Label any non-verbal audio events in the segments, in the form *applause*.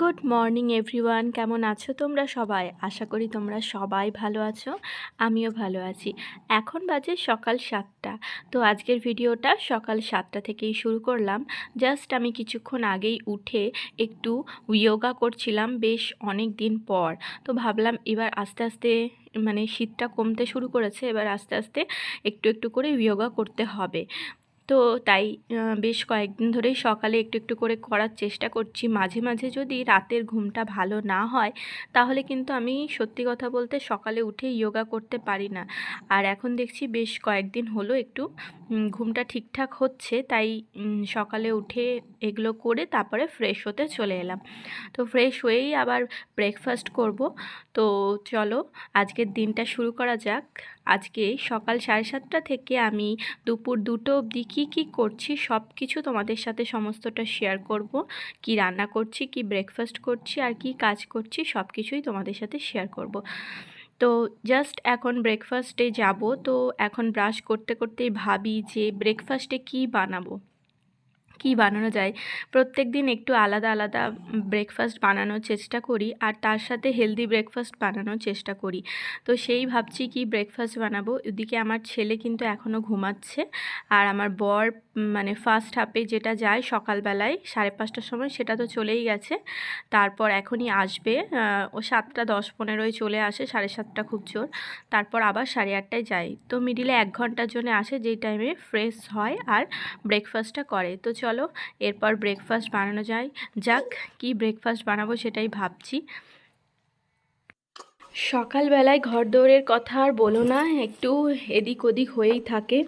Good morning everyone কেমন আছো তোমরা সবাই? আশা করি তোমরা সবাই ভালো আছো। আমিও ভালো আছি। এখন বাজে সকাল সাতটা। তো আজকের ভিডিওটা সকাল সাতটা থেকেই শুরু করলাম। জাস্ট আমি কিছুক্ষণ আগেই উঠে একটু ইয়োগা করছিলাম বেশ অনেক দিন পর। তো ভাবলাম এবার আস্তে আস্তে মানে শীতটা কমতে শুরু করেছে, এবার আস্তে আস্তে একটু একটু করে ইয়োগা করতে হবে। তো তাই বেশ কয়েকদিন ধরেই সকালে একটু একটু করে করার চেষ্টা করছি। মাঝে মাঝে যদি রাতের ঘুমটা ভালো না হয়, তাহলে কিন্তু আমি সত্যি কথা বলতে সকালে উঠে যোগা করতে পারি না। আর এখন দেখছি বেশ কয়েকদিন হলো একটু ঘুমটা ঠিকঠাক হচ্ছে, তাই সকালে উঠে এগুলো করে তারপরে ফ্রেশ হতে চলে এলাম। তো ফ্রেশ হয়েই আবার ব্রেকফাস্ট করব। তো চলো, আজকের দিনটা শুরু করা যাক। আজকে সকাল সাড়ে সাতটা থেকে আমি দুপুর দুটো অবধি কী কী করছি সব কিছু তোমাদের সাথে সমস্তটা শেয়ার করব। কি রান্না করছি, কি ব্রেকফাস্ট করছি, আর কি কাজ করছি সব কিছুই তোমাদের সাথে শেয়ার করব। তো জাস্ট এখন ব্রেকফাস্টে যাব, তো এখন ব্রাশ করতে করতেই ভাবি যে ব্রেকফাস্টে কি বানাবো। কি বানানো যায়। প্রত্যেক দিন একটু আলাদা আলাদা ব্রেকফাস্ট বানানোর চেষ্টা করি আর তার সাথে হেলদি ব্রেকফাস্ট বানানোর চেষ্টা করি। তো সেই ভাবছি কি ব্রেকফাস্ট বানাবো। এদিকে আমার ছেলে কিন্তু এখনও ঘুমাচ্ছে আর আমার বর মানে ফার্স্ট হাফে যেটা যায় সকালবেলায় সাড়ে পাঁচটার সময় সেটা তো চলেই গেছে। তারপর এখনই আসবে। ও সাতটা দশ পনেরোয় চলে আসে, সাড়ে সাতটা খুব জোর। তারপর আবার সাড়ে আটটায় যায়। তো মিডিলে এক ঘণ্টার জন্য আসে যেই টাইমে ফ্রেশ হয় আর ব্রেকফাস্টটা করে। তো চলো এরপর ব্রেকফাস্ট বানানো যায়। যাক, কি ব্রেকফাস্ট বানাবো সেটাই ভাবছি। সকালবেলায় ঘর দৌড়ের কথা আর বলো না, একটু এদিক ওদিক হয়েই থাকে।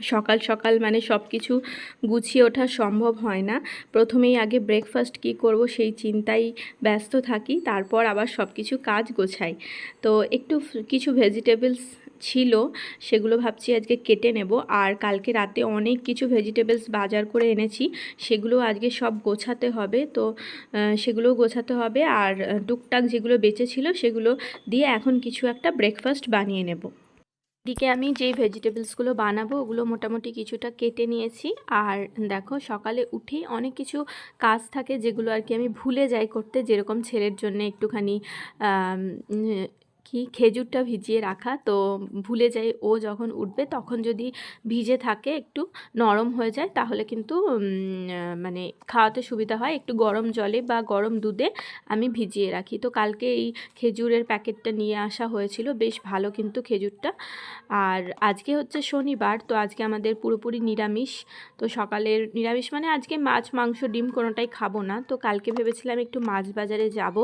সকাল সকাল মানে সব কিছু গুছিয়ে ওঠা সম্ভব হয় না। প্রথমেই আগে ব্রেকফাস্ট কি করব সেই চিন্তায় ব্যস্ত থাকি, তারপর আবার সব কিছু কাজ গোছাই। তো একটু কিছু ভেজিটেবলস ছিল সেগুলো ভাবছি আজকে কেটে নেব। আর কালকে রাতে অনেক কিছু ভেজিটেবলস বাজার করে এনেছি সেগুলো আজকে সব গোছাতে হবে। তো আহ, সেগুলোও গোছাতে হবে। আর টুকটাক যেগুলো বেঁচে ছিল সেগুলো দিয়ে এখন কিছু একটা ব্রেকফাস্ট বানিয়ে নেব। দিকে আমি যেই ভেজিটেবলসগুলো বানাবো ওগুলো মোটামুটি কিছুটা কেটে নিয়েছি। আর দেখো সকালে উঠেই অনেক কিছু কাজ থাকে যেগুলো আর কি আমি ভুলে যাই করতে যেরকম ছেলের জন্য একটুখানি কি খেজুরটা ভিজিয়ে রাখা, তো ভুলে যাই ও যখন উঠবে তখন যদি ভিজে থাকে, একটু নরম হয়ে যায়, তাহলে কিন্তু মানে খাওয়াতে সুবিধা হয়। একটু গরম জলে বা গরম দুধে আমি ভিজিয়ে রাখি। তো কালকে এই খেজুরের প্যাকেটটা নিয়ে আসা হয়েছিল, বেশ ভালো কিন্তু খেজুরটা। আর আজকে হচ্ছে শনিবার, তো আজকে আমাদের পুরোপুরি নিরামিষ। তো সকালের নিরামিষ মানে আজকে মাছ, মাংস, ডিম কোনোটাই খাব না। তো কালকে ভেবেছিলাম একটু মাছ বাজারে যাব,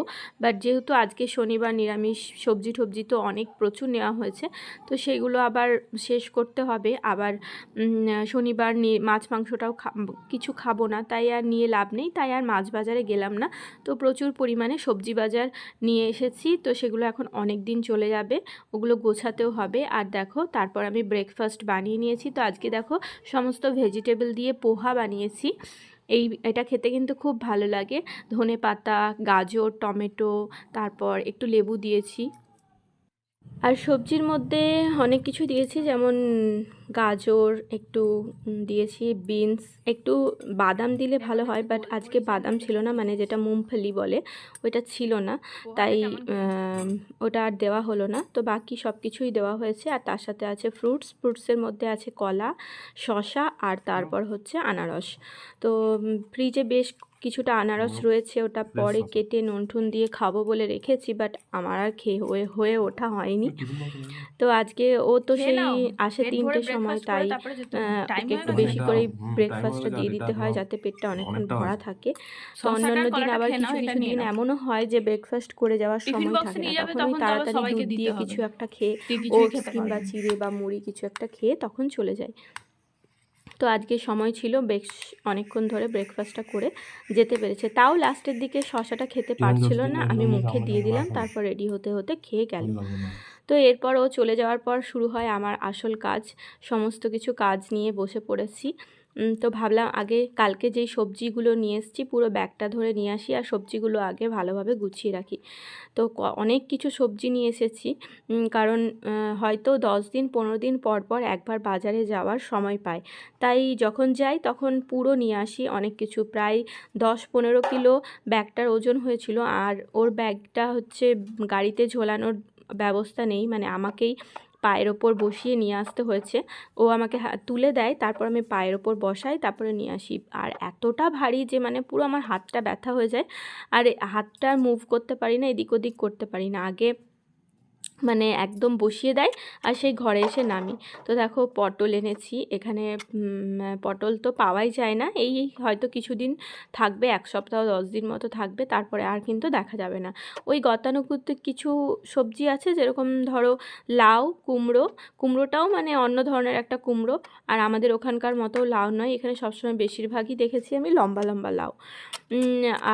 বাট যেহেতু আজকে শনিবার নিরামিষ, সবজি টবজি তো অনেক প্রচুর নেওয়া হয়েছে। তো সেগুলো আবার শেষ করতে হবে। আবার শনিবার মাছ মাংসটাও কিছু খাব না, তাই আর নিয়ে লাভ নেই। তাই আর মাছ বাজারে গেলাম না। তো প্রচুর পরিমাণে সবজি বাজার নিয়ে এসেছি। তো সেগুলো এখন অনেক দিন চলে যাবে, ওগুলো গোছাতেও হবে। আর দেখো, তারপর আমি ব্রেকফাস্ট বানিয়ে নিয়েছি। তো আজকে দেখো, সমস্ত ভেজিটেবল দিয়ে পোহা বানিয়েছি। এই, এটা খেতে কিন্তু খুব ভালো লাগে। ধনে পাতা গাজর, টমেটো, তারপর একটু লেবু দিয়েছি। আর সবজির মধ্যে অনেক কিছু দিয়েছি যেমন গাজর একটু দিয়েছি বিনস একটু বাদাম দিলে ভালো হয় বাট আজকে বাদাম ছিল না মানে যেটা মুমফলি বলে ওইটা ছিল না। তাই ওটা আর দেওয়া হলো না। তো বাকি সব কিছুই দেওয়া হয়েছে আর তার সাথে আছে ফ্রুটস ফ্রুটসের মধ্যে আছে কলা শসা আর তারপর হচ্ছে আনারস। তো ফ্রিজে বেশ কিছুটা আনারস রয়েছে ওটা পরে কেটে নুন টুন দিয়ে খাব বলে রেখেছি বাট আমার আর খেয়ে হয়ে হয়ে ওঠা হয়নি। তো আজকে ও তো সেই আসে তিনটের সময় তাই আহ, ওকে একটু বেশি করে ব্রেকফাস্টটা দিয়ে দিতে হয় যাতে পেটটা অনেকক্ষণ ভরা থাকে। তো অন্যান্য দিন আবার কিছু কিছু দিন এমনও হয় যে ব্রেকফাস্ট করে যাওয়ার সময় থাকে না তখন তাড়াতাড়ি দুধ দিয়ে কিছু একটা খেয়ে ওটস কিংবা চিড়ে বা মুড়ি কিছু একটা খেয়ে তখন চলে যায়। তো আজকে সময় ছিল বেশ অনেকক্ষণ ধরে ব্রেকফাস্টটা করে যেতে পেরেছে। তাও লাস্টের দিকে শশাটা খেতে পারছিল না আমি মুখে দিয়ে দিলাম তারপর রেডি হতে হতে খেয়ে গেল। তো এরপর ও চলে যাওয়ার পর শুরু হয় আমার আসল কাজ, সমস্ত কিছু কাজ নিয়ে বসে পড়েছি। তো ভাবলাম আগে কালকে যেই সবজিগুলো নিয়ে এসেছি পুরো ব্যাগটা ধরে নিয়ে আসি আর সবজিগুলো আগে ভালোভাবে গুছিয়ে রাখি। তো অনেক কিছু সবজি নিয়ে এসেছি কারণ হয়তো দশ দিন, পনেরো দিন পর পর একবার বাজারে যাওয়ার সময় পাই। তাই যখন যাই তখন পুরো নিয়ে আসি অনেক কিছু। প্রায় দশ পনেরো কিলো ব্যাগটার ওজন হয়েছিল আর ওর ব্যাগটা হচ্ছে গাড়িতে ঝোলানোর ব্যবস্থা নেই। মানে আমাকেই পায়ের ওপর বসিয়ে নিয়ে আসতে হয়েছে। ও আমাকে তুলে দেয়, তারপর আমি পায়ের ওপর বসাই, তারপরে নিয়ে আসি। আর এতটা ভারী যে মানে পুরো আমার হাতটা ব্যথা হয়ে যায়। আর হাতটা মুভ করতে পারি না, এদিক ওদিক করতে পারি না। আগে মানে একদম বসিয়ে দেয় আর সেই ঘরে এসে নামি। তো দেখো পটল এনেছি, এখানে পটল তো পাওয়াই যায় না, এই হয়তো কিছুদিন থাকবে, এক সপ্তাহ, দশ দিন মতো থাকবে, তারপরে আর কিন্তু দেখা যাবে না। ওই গতানুগতিক কিছু সবজি আছে, যেরকম ধরো লাউ, কুমড়ো, কুমড়োটাও মানে অন্য ধরনের একটা কুমড়ো, আর আমাদের ওখানকার মতো লাউ নয়, এখানে সবসময় বেশিরভাগই দেখেছি আমি লম্বা লম্বা লাউ।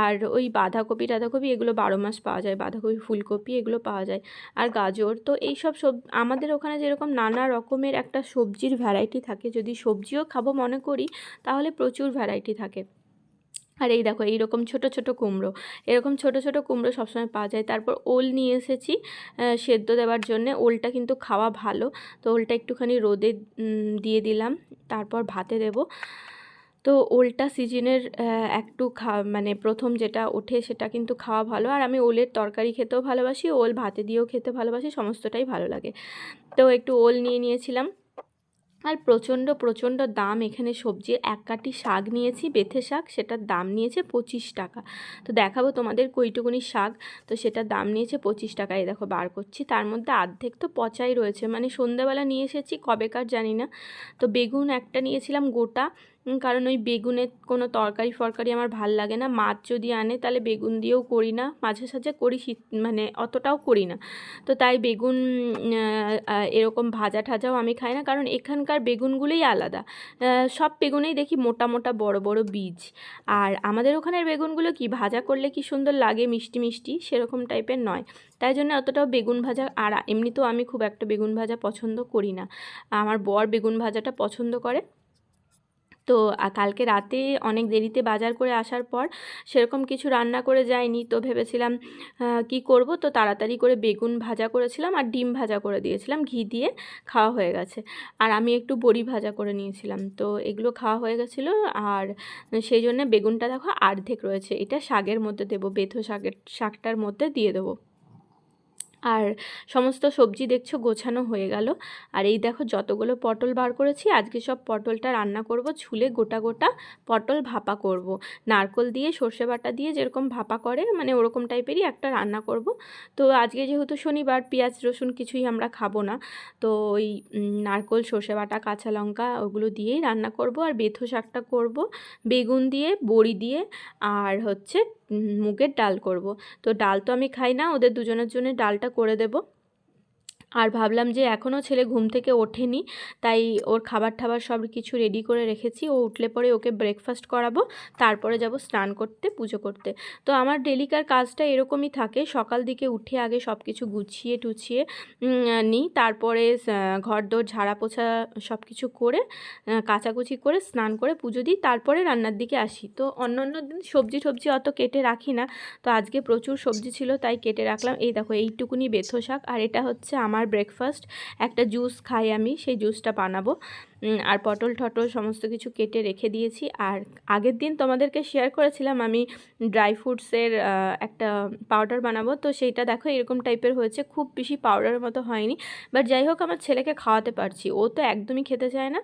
আর ওই বাঁধাকপি, টাধাকপি এগুলো বারো মাস পাওয়া যায়, বাঁধাকপি, ফুলকপি এগুলো পাওয়া যায়, আর গাজর। তো এই সব সব, আমাদের ওখানে যেরকম নানা রকমের একটা সবজির ভ্যারাইটি থাকে, যদি সবজিও খাব মনে করি, তাহলে প্রচুর ভ্যারাইটি থাকে। আর এই দেখো, এইরকম ছোট ছোট কুমড়ো। এরকম ছোট ছোট কুমড়ো সবসময় পাওয়া যায়। তারপর ওল নিয়ে এসেছি সেদ্ধ দেওয়ার জন্য। ওলটা কিন্তু খাওয়া ভালো। তো ওলটা একটুখানি রোদে দিয়ে দিলাম। তারপর ভাতে দেব। তো ওলটা সিজনের একটু খা মানে প্রথম যেটা ওঠে সেটা কিন্তু খাওয়া ভালো। আর আমি ওলের তরকারি খেতেও ভালোবাসি, ওল ভাতে দিয়েও খেতে ভালোবাসি, সমস্তটাই ভালো লাগে। তো একটু ওল নিয়ে নিয়েছিলাম। আর প্রচণ্ড প্রচণ্ড দাম এখানে সবজির এক কাটি শাক নিয়েছি, বেথে শাক, সেটার দাম নিয়েছে পঁচিশ টাকা। তো দেখাবো তোমাদের কইটুকুনি শাক। তো সেটার দাম নিয়েছে পঁচিশ টাকা। এই দেখো, বার করছি। তার মধ্যে অর্ধেক তো পচাই রয়েছে। মানে সন্ধ্যাবেলা নিয়ে এসেছি, কবেকার জানি না। তো বেগুন একটা নিয়েছিলাম গোটা। কারণ ওই বেগুনের কোনো তরকারি ফরকারি আমার ভালো লাগে না। মাছ যদি আনে তাহলে বেগুন দিয়েও করি না, মাঝে সাঝে করি শীত মানে অতটাও করি না। তো তাই বেগুন এরকম ভাজা ঠাজাও আমি খাই না, কারণ এখানকার বেগুনগুলোই আলাদা। সব বেগুনেই দেখি মোটা মোটা বড় বড় বীজ। আর আমাদের ওখানের বেগুনগুলো কি, ভাজা করলে কি সুন্দর লাগে, মিষ্টি মিষ্টি? সেরকম টাইপের নয়। তাই জন্য অতটাও বেগুন ভাজা, আর এমনিতেও আমি খুব একটা বেগুন ভাজা পছন্দ করি না। আমার বর বেগুন ভাজাটা পছন্দ করে। তো কালকে রাতে অনেক দেরিতে বাজার করে আসার পর সেরকম কিছু রান্না করে যায়নি। তো ভেবেছিলাম কি করব? তো তাড়াতাড়ি করে বেগুন ভাজা করেছিলাম আর ডিম ভাজা করে দিয়েছিলাম। ঘি দিয়ে খাওয়া হয়ে গেছে। আর আমি একটু বড়ি ভাজা করে নিয়েছিলাম। তো এগুলো খাওয়া হয়ে গেছিল আর সেই জন্য বেগুনটা দেখো অর্ধেক রয়েছে। এটা শাকের মধ্যে দেবো, বেথো শাকের শাকটার মধ্যে দিয়ে দেবো। আর সমস্ত সবজি দেখছ গোছানো হয়ে গেল। আর এই দেখো যতগুলো পটল বার করেছি, আজকে সব পটলটা রান্না করব, ছুলে গোটা গোটা পটল ভাপা করব। নারকল দিয়ে সর্ষে বাটা দিয়ে যেরকম ভাপা করে মানে ওরকম টাইপেরই একটা রান্না করব। তো আজকে যেহেতু শনিবার, পেঁয়াজ, রসুন কিছুই আমরা খাব না, তো ওই নারকল, সর্ষে বাটা, কাঁচা লঙ্কা ওগুলো দিয়েই রান্না করব। আর বেথো শাকটা করব, বেগুন দিয়ে, বড়ি দিয়ে, আর হচ্ছে মুগের ডাল করব। তো ডাল তো আমি খাই না, ওদের দুজনের জন্য ডালটা করে দেব। আর ভাবলাম যে এখনও ছেলে ঘুম থেকে ওঠেনি, তাই ওর খাবার টাবার সব কিছু রেডি করে রেখেছি। ও উঠলে পরে ওকে ব্রেকফাস্ট করাবো, তারপরে যাব স্নান করতে, পুজো করতে। তো আমার ডেলিকার কাজটা এরকমই থাকে। সকাল দিকে উঠে আগে সব কিছু গুছিয়ে টুছিয়ে নিই। তারপরে ঘর দোর ঝাড়া পোছা সব কিছু করে কাচাকুচি করে স্নান করে পুজো দিই। তারপরে রান্নার দিকে আসি। তো অন্য অন্য দিন সবজি টবজি অত কেটে রাখি না। তো আজকে প্রচুর সবজি ছিল, তাই কেটে রাখলাম। এই দেখো, এইটুকুনি বেথো শাক আর এটা হচ্ছে আমার ব্রেকফাস্ট একটা জুস খাই আমি, সেই জুসটা বানাবো। আর পটল টটল সমস্ত কিছু কেটে রেখে দিয়েছি। আর আগের দিন তোমাদেরকে শেয়ার করেছিলাম, আমি ড্রাই ফ্রুটসের একটা পাউডার বানাবো। তো সেইটা দেখো এরকম টাইপের হয়েছে, খুব বেশি পাউডারের মতো হয়নি। বাট যাই হোক, আমার ছেলেকে খাওয়াতে পারছি। ও তো একদমই খেতে চায় না।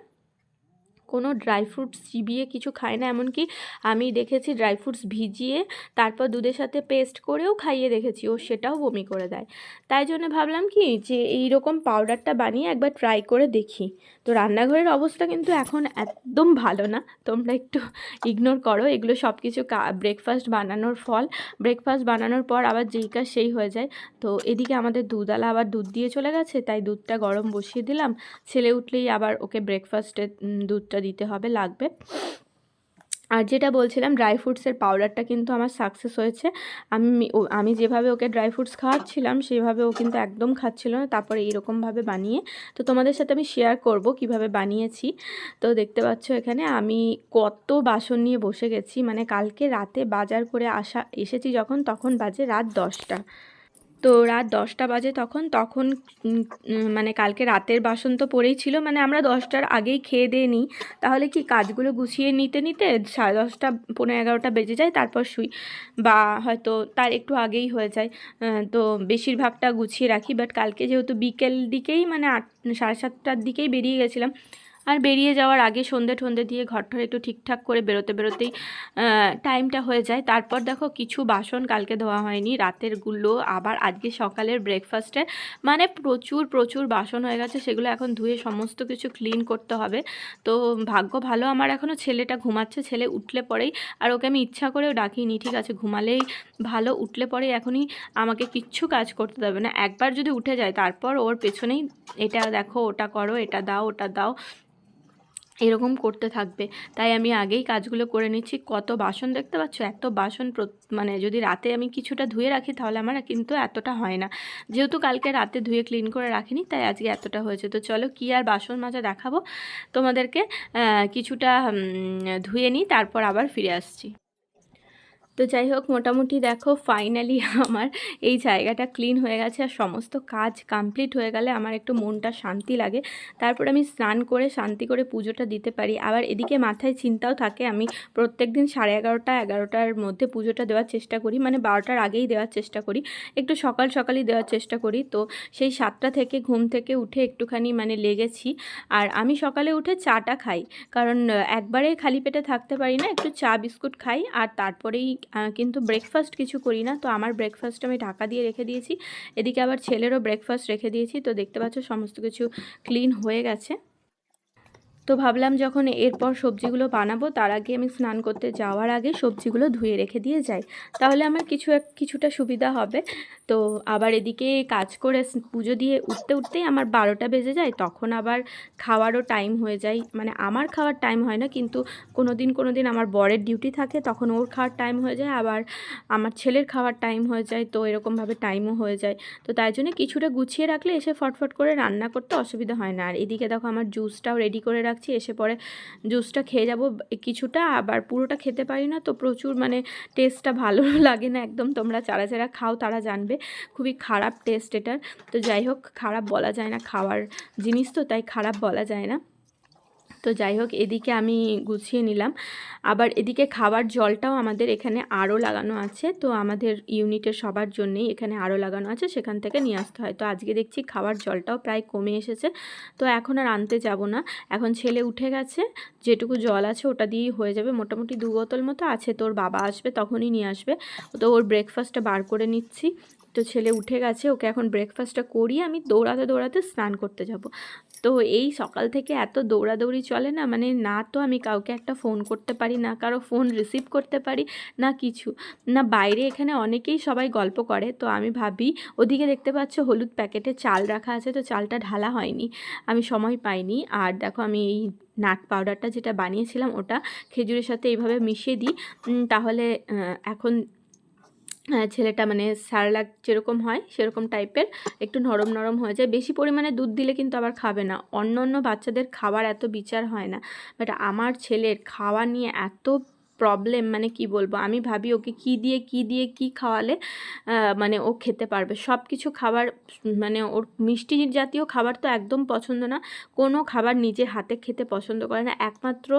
কোনো ড্রাই ফ্রুটস চিবিয়ে কিছু খায় না, এমনকি আমি দেখেছি ড্রাই ফ্রুটস ভিজিয়ে তারপর দুধের সাথে পেস্ট করেও খাইয়ে দেখেছি, ও সেটাও বমি করে দেয়। তাই জন্য ভাবলাম কি, যে এই রকম পাউডারটা বানিয়ে একবার ট্রাই করে দেখি। তো রান্নাঘরের অবস্থা কিন্তু এখন একদম ভালো না, তোমরা একটু ইগনোর করো, এগুলো সব কিছু ব্রেকফাস্ট বানানোর ফল। ব্রেকফাস্ট বানানোর পর আবার যেই কাজ সেই হয়ে যায়। তো এদিকে আমাদের দুধওয়ালা আবার দুধ দিয়ে চলে গেছে, তাই দুধটা গরম বসিয়ে দিলাম। ছেলে উঠলেই আবার ওকে ব্রেকফাস্টে দুধটা দিতে হবে, লাগবে। আর যেটা বলছিলাম ড্রাই ফ্রুটসের পাউডারটা কিন্তু আমার সাকসেস হয়েছে। আমি আমি যেভাবে ওকে ড্রাই ফ্রুটস খাওয়াচ্ছিলাম, সেভাবে ও কিন্তু একদম খাচ্ছিল না। তারপরে এইরকমভাবে বানিয়ে, তো তোমাদের সাথে আমি শেয়ার করব কীভাবে বানিয়েছি। তো দেখতে পাচ্ছ এখানে আমি কত বাসন নিয়ে বসে গেছি। মানে কালকে রাতে বাজার করে আসা, এসেছি যখন, তখন বাজে রাত দশটা। তো রাত দশটা বাজে তখন তখন মানে কালকে রাতের বাসন তো পড়েই ছিল মানে আমরা দশটার আগেই খেয়ে দিয়ে নিই। তাহলে কি কাজগুলো গুছিয়ে নিতে নিতে সাড়ে দশটা পনেরো এগারোটা বেজে যায়, তারপর শুই। বা হয়তো তার একটু আগেই হয়ে যায়। তো বেশিরভাগটা গুছিয়ে রাখি বাট কালকে যেহেতু বিকেল দিকেই মানে আট, সাড়ে সাতটার দিকেই বেরিয়ে গেছিলাম আর বেরিয়ে যাওয়ার আগে সন্ধে ঠন্ধে দিয়ে ঘরটার একটু ঠিকঠাক করে বেরোতে বেরোতেই টাইমটা হয়ে যায়। তারপর দেখো কিছু বাসন কালকে ধোয়া হয়নি রাতেরগুলো আবার আজকে সকালের ব্রেকফাস্টের মানে প্রচুর প্রচুর বাসন হয়ে গেছে। সেগুলো এখন ধুয়ে সমস্ত কিছু ক্লিন করতে হবে। তো ভাগ্য ভালো, আমার এখনও ছেলেটা ঘুমাচ্ছে। ছেলে উঠলে পরেই, আর ওকে আমি ইচ্ছা করেও ডাকিনি, ঠিক আছে? ঘুমালেই ভালো, উঠলে পরেই এখনই আমাকে কিচ্ছু কাজ করতে দেবে না। একবার যদি উঠে যায়, তারপর ওর পেছনেই, এটা দেখো, ওটা করো, এটা দাও, ওটা দাও। এরকম করতে থাকবে। তাই আমি আগেই কাজগুলো করে নিচ্ছি। কত বাসন দেখতে পাচ্ছ? এত বাসন মানে যদি রাতে আমি কিছুটা ধুয়ে রাখি তাহলে আমার কিন্তু এতটা হয় না। যেহেতু কালকে রাতে ধুয়ে ক্লিন করে রাখিনি, তাই আজকে এতটা হয়েছে। তো চলো কি আর বাসন মাজা দেখাবো? তোমাদেরকে কিছুটা ধুয়ে নিই, তারপর আবার ফিরে আসছি। তো যাই হোক, মোটামুটি দেখো ফাইনালি *laughs* আমার এই জায়গাটা ক্লিন হয়ে গেছে আর সমস্ত কাজ কমপ্লিট হয়ে গেলে আমার একটু মনটা শান্তি লাগে। তারপর আমি স্নান করে, শান্তি করে পুজোটা দিতে পারি। আবার এদিকে মাথায় চিন্তাও থাকে, আমি প্রত্যেক দিন সাড়ে এগারোটা, এগারোটার মধ্যে পুজোটা দেওয়ার চেষ্টা করি মানে বারোটার আগেই দেওয়ার চেষ্টা করি। একটু সকাল সকালই দেওয়ার চেষ্টা করি। তো সেই সাতটা থেকে ঘুম থেকে উঠে একটুখানি মানে লেগেছি। আর আমি সকালে উঠে চাটা খাই। কারণ একবারে খালি পেটে থাকতে পারি না, একটু চা, বিস্কুট খাই। আর তারপরেই কিন্তু ব্রেকফাস্ট কিছু করি না। তো আমার ব্রেকফাস্ট আমি ঢাকা দিয়ে রেখে দিয়েছি। এদিকে আবার ছেলেরও ব্রেকফাস্ট রেখে দিয়েছি। তো দেখতে পাচ্ছ সমস্ত কিছু ক্লিন হয়ে গেছে। তো ভাবলাম যখন এরপর সবজিগুলো বানাবো, তার আগে আমি স্নান করতে যাওয়ার আগে সবজিগুলো ধুয়ে রেখে দিয়ে যাই। তাহলে আমার কিছু এক, কিছুটা সুবিধা হবে। তো আবার এদিকে কাজ করে পুজো দিয়ে উঠতে উঠতেই আমার বারোটা বেজে যায়, তখন আবার খাওয়ারও টাইম হয়ে যায়। মানে আমার খাওয়ার টাইম হয় না, কিন্তু কোনো দিন কোনো দিন আমার বরের ডিউটি থাকে, তখন ওর খাওয়ার টাইম হয়ে যায়, আবার আমার ছেলের খাওয়ার টাইম হয়ে যায়, তো এরকমভাবে টাইমও হয়ে যায়। তো তাই জন্য কিছুটা গুছিয়ে রাখলে এসে ফটফট করে রান্না করতে অসুবিধা হয় না। আর এদিকে দেখো আমার জুসটাও রেডি করে রাখছি এসে পরে জুসটা খেয়ে যাব, কিছুটা, আবার পুরোটা খেতে পারি না, তো প্রচুর মানে টেস্টটা ভালো *laughs* লাগে না একদম। তোমরা যারা যারা খাও তারা জানবে, খুবই খারাপ টেস্ট এটার। তো যাই হোক, খারাপ বলা যায় না, খাওয়ার জিনিস তো, তাই খারাপ বলা যায় না। তো যাই হোক, এদিকে আমি গুছিয়ে নিলাম। আবার এদিকে খাবার জলটাও আমাদের এখানে আরও লাগানো আছে। তো আমাদের ইউনিটের সবার জন্যেই এখানে আরও লাগানো আছে, সেখান থেকে নিয়ে আসতে হয়। তো আজকে দেখছি খাবার জলটাও প্রায় কমে এসেছে। তো এখন আর আনতে যাব না। এখন ছেলে উঠে গেছে, যেটুকু জল আছে ওটা দিয়েই হয়ে যাবে। মোটামুটি দু বোতল মতো আছে, তোর বাবা আসবে তখনই নিয়ে আসবে। তো ওর ব্রেকফাস্টটা বার করে নিচ্ছি। তো ছেলে উঠে গেছে, ওকে এখন ব্রেকফাস্টটা করিয়ে আমি দৌড়াতে দৌড়াতে স্নান করতে যাব। তো এই সকাল থেকে এত দৌড়াদৌড়ি চলে না? মানে না তো আমি কাউকে একটা ফোন করতে পারি, না কারও ফোন রিসিভ করতে পারি, না কিছু। না বাইরে এখানে অনেকেই সবাই গল্প করে। তো আমি ভাবি, ওদিকে দেখতে পাচ্ছ হলুদ প্যাকেটে চাল রাখা আছে, তো চালটা ঢালা হয়নি। আমি সময় পাইনি। আর দেখো আমি এই নাট পাউডারটা যেটা বানিয়েছিলাম, ওটা খেজুরের সাথে এইভাবে মিশিয়ে দিই। তাহলে এখন ছেলেটা মানে স্যারলাক যেরকম হয়, সেরকম টাইপের, একটু নরম নরম হয়ে যায়। বেশি পরিমাণে দুধ দিলে কিন্তু আবার খাবে না। অন্য অন্য বাচ্চাদের খাবার এত বিচার হয় না। বাট আমার ছেলের খাওয়া নিয়ে এত প্রবলেম মানে কি বলব? আমি ভাবি ওকে কি দিয়ে কি দিয়ে, কি খাওয়ালে মানে ও খেতে পারবে। সব কিছু খাবার মানে ওর মিষ্টি জাতীয় খাবার তো একদম পছন্দ না। কোনো খাবার নিজে হাতে খেতে পছন্দ করে না। একমাত্র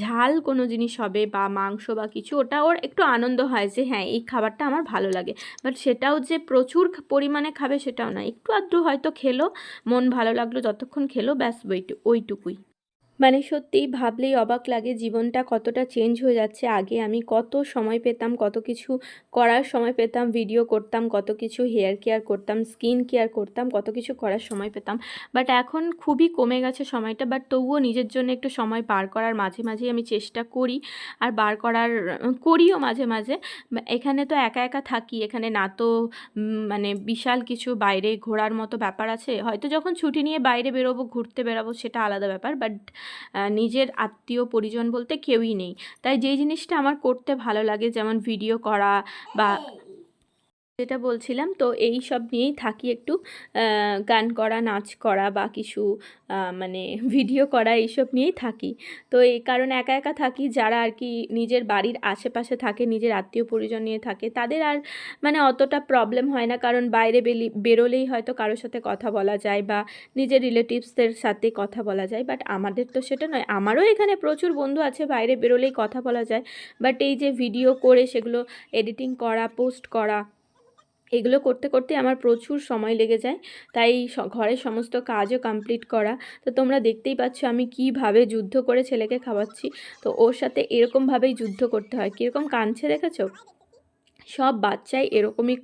ঝাল কোনো জিনিস হবে বা মাংস বা কিছু, ওটা ওর একটু আনন্দ হয় যে হ্যাঁ এই খাবারটা আমার ভালো লাগে। বাট সেটাও যে প্রচুর পরিমাণে খাবে সেটাও না। একটু আধটু হয়তো খেলো, মন ভালো লাগল, যতক্ষণ খেলো, ব্যাস, ওইটু, ওইটুকুই। মানে সত্যিই ভাবলেই অবাক লাগে জীবনটা কতটা চেঞ্জ হয়ে যাচ্ছে। আগে আমি কত সময় পেতাম, কত কিছু করার সময় পেতাম ভিডিও করতাম, কত কিছু হেয়ার কেয়ার করতাম স্কিন কেয়ার করতাম, কত কিছু করার সময় পেতাম। বাট এখন খুবই কমে গেছে সময়টা বাট তবুও নিজের জন্য একটু সময় বার করার মাঝে মাঝেই আমি চেষ্টা করি আর বার করার, করিও মাঝে মাঝে। এখানে তো একা একা থাকি, এখানে না তো মানে বিশাল কিছু বাইরে ঘোরার মতো ব্যাপার আছে। হয়তো যখন ছুটি নিয়ে বাইরে বেরোবো, ঘুরতে বেরোবো, সেটা আলাদা ব্যাপার বাট নিজের আত্মীয় পরিজন বলতে কেউই নেই। তাই যেই জিনিসটা আমার করতে ভালো লাগে, যেমন ভিডিও করা বা যেটা বলছিলাম, তো এই সব নিয়েই থাকি একটু গান করা, নাচ করা বা কিছু মানে ভিডিও করা এইসব নিয়েই থাকি। তো এই কারণ একা একা থাকি, যারা আর কি নিজের বাড়ির আশেপাশে থাকে, নিজের আত্মীয় পরিজন নিয়ে থাকে, তাদের আর মানে অতটা প্রবলেম হয় না। কারণ বাইরে বেলি, বেরোলেই হয়তো কারোর সাথে কথা বলা যায় বা নিজের রিলেটিভসদের সাথে কথা বলা যায়। বাট আমাদের তো সেটা নয়, আমারও এখানে প্রচুর বন্ধু আছে, বাইরে বেরোলেই কথা বলা যায়। বাট এই যে ভিডিও করে সেগুলো এডিটিং করা পোস্ট করা এগুলো করতে করতে আমার প্রচুর সময় লেগে যায়। তাই ঘরের সমস্ত কাজও কমপ্লিট করা। তো তোমরা দেখতেই পাচ্ছ আমি কীভাবে যুদ্ধ করে ছেলেকে খাওয়াচ্ছি। তো ওর সাথে এরকমভাবেই যুদ্ধ করতে হয়। কীরকম কাঁদছে দেখেছ? সব বাচ্চাই এরকমই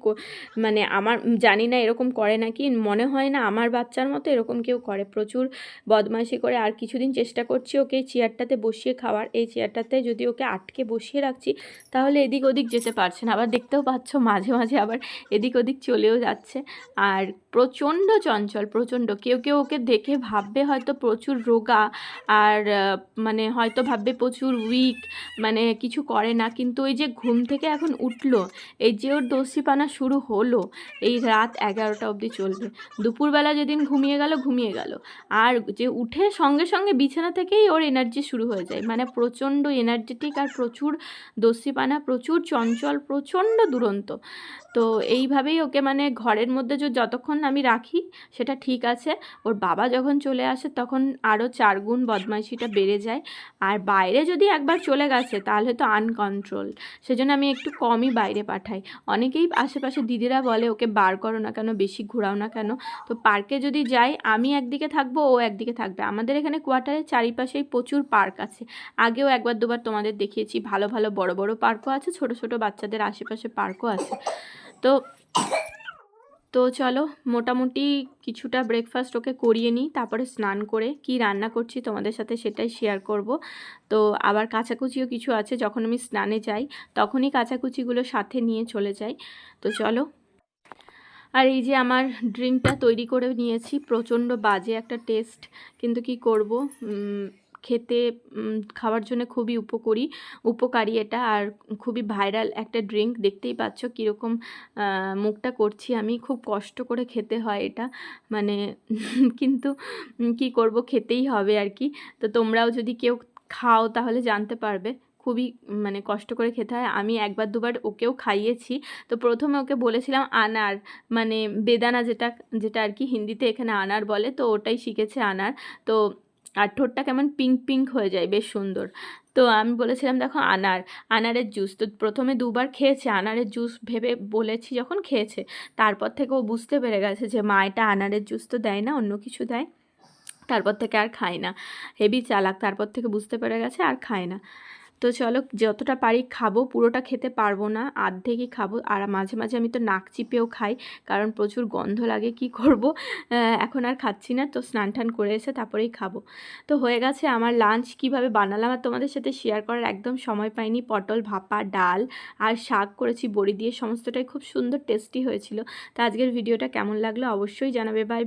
মানে আমার, জানি না এরকম করে নাকি, মনে হয় না আমার বাচ্চার মতো এরকম কেউ করে। প্রচুর বদমাইশি করে, আর কিছুদিন চেষ্টা করছি ওকে চেয়ারটাতে বসিয়ে খাওয়ার। এই চেয়ারটাতে যদি ওকে আটকে বসিয়ে রাখছি, তাহলে এদিক ওদিক যেতে পারছে না। আবার দেখতেও পাচ্ছ মাঝে মাঝে আবার এদিক ওদিক চলেও যাচ্ছে। আর প্রচণ্ড চঞ্চল, প্রচণ্ড। কেউ কেউ ওকে দেখে ভাববে হয়তো প্রচুর রোগা, আর মানে হয়তো ভাববে প্রচুর উইক মানে কিছু করে না। কিন্তু ওই যে ঘুম থেকে এখন উঠল এই যে ওর দস্যিপানা শুরু হলো। এই রাত এগারোটা অবধি চলবে। দুপুরবেলা যেদিন ঘুমিয়ে গেল ঘুমিয়ে গেল। আর যে উঠে সঙ্গে সঙ্গে বিছানা থেকেই ওর এনার্জি শুরু হয়ে যায়। মানে প্রচণ্ড এনার্জেটিক আর প্রচুর দস্যিপানা প্রচুর চঞ্চল, প্রচণ্ড দুরন্ত। তো এইভাবেই ওকে মানে ঘরের মধ্যে যতক্ষণ আমি রাখি, সেটা ঠিক আছে। ওর বাবা যখন চলে আসে, তখন আরও চারগুণ বদমাইশিটা বেড়ে যায়। আর বাইরে যদি একবার চলে গেছে, তাহলে তো আনকন্ট্রোল সেজন্য আমি একটু কমই বাইরে পাঠাই। অনেকেই আশেপাশে দিদিরা বলে, ওকে বার করো না কেন, বেশি ঘোরাও না কেন? তো পার্কে যদি যাই, আমি একদিকে থাকব, ও একদিকে থাকবে। আমাদের এখানে কোয়ার্টারের চারিপাশেই প্রচুর পার্ক আছে। আগেও একবার দুবার তোমাদের দেখিয়েছি। ভালো ভালো বড় বড় পার্কও আছে, ছোট ছোট বাচ্চাদের আশেপাশে পার্কও আছে। তো তো চলো, মোটামুটি কিছুটা ব্রেকফাস্ট ওকে করিয়ে নিই, তারপরে স্নান করে কি রান্না করছি তোমাদের সাথে সেটাই শেয়ার করব। তো আবার কাচাকুচিও কিছু আছে, যখন আমি স্নানে যাই, তখনই কাচাকুচিগুলো সাথে নিয়ে চলে যাই। তো চলো। আর এই যে আমার ড্রিঙ্কটা তৈরি করে নিয়েছি, প্রচণ্ড বাজে একটা টেস্ট কিন্তু কি করব? খেতে খাওয়ার জন্য খুবই উপকারী উপকারী এটা। আর খুবই ভাইরাল একটা ড্রিঙ্ক। দেখতেই পাচ্ছ কীরকম মুখটা করছি আমি। খুব কষ্ট করে খেতে হয় এটা। মানে *laughs* কিন্তু কি করব? খেতেই হবে আর কি। তো তোমরাও যদি কেউ খাও তাহলে জানতে পারবে। খুবই মানে কষ্ট করে খেতে হয়। আমি একবার দুবার ওকেও খাইয়েছি। তো প্রথমে ওকে বলেছিলাম আনার। মানে বেদানা যেটা যেটা আর কি হিন্দিতে এখানে আনার বলে, তো ওটাই শিখেছে আনার। তো আর ঠোঁটটা কেমন পিঙ্ক পিঙ্ক হয়ে যায়, বেশ সুন্দর। তো আমি বলেছিলাম, দেখো, আনার, আনারের জুস তো প্রথমে দুবার খেয়েছে, আনারের জুস ভেবে বলেছি যখন খেয়েছে, তারপর থেকে ও বুঝতে পেরে গেছে যে, মা, এটা আনারের জুস তো দেয় না, অন্য কিছু দেয়। তারপর থেকে আর খায় না। হেভি চালাক, তারপর থেকে বুঝতে পেরে গেছে, আর খায় না। তো চলো যতটা পারি খাব, পুরোটা খেতে পারব না, আর্ধেকই খাব। আর মাঝে মাঝে আমি তো নাক চিপেও খাই, কারণ প্রচুর গন্ধ লাগে, কি করব? এখন আর খাচ্ছি না, তো স্নান টান করে এসে তারপরেই খাব। তো হয়ে গেছে আমার লাঞ্চ কীভাবে বানালাম? আর তোমাদের সাথে শেয়ার করার একদম সময় পাইনি, পটল, ভাপা, ডাল আর শাক করেছি, বড়ি দিয়ে, সমস্তটাই খুব সুন্দর টেস্টি হয়েছিল। তো আজকের ভিডিওটা কেমন লাগল? অবশ্যই জানাবে বাই